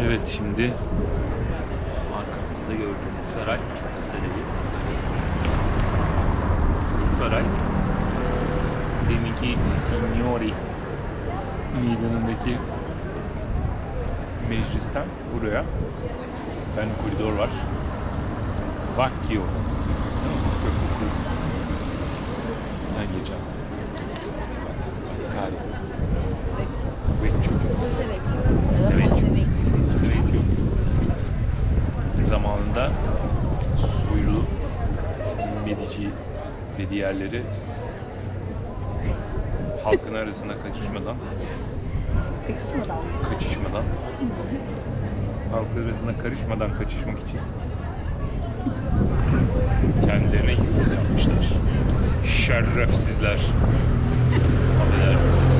Evet şimdi arkamızda gördüğümüz saray Pitti Sarayı. Bu saray deminki Signori meydanındaki meclisten buraya bir tane koridor var. Vecchio köprüsü ben geçen. Vecchio. Vecchio. Evet. Vecchio. Zamanında Soylu, Medici ve diğerleri halkın arasına kaçışmadan kaçışmadan halk arasına karışmadan kaçışmak için kendilerine yol yapmışlar. Şerefsizler. Affedersiniz.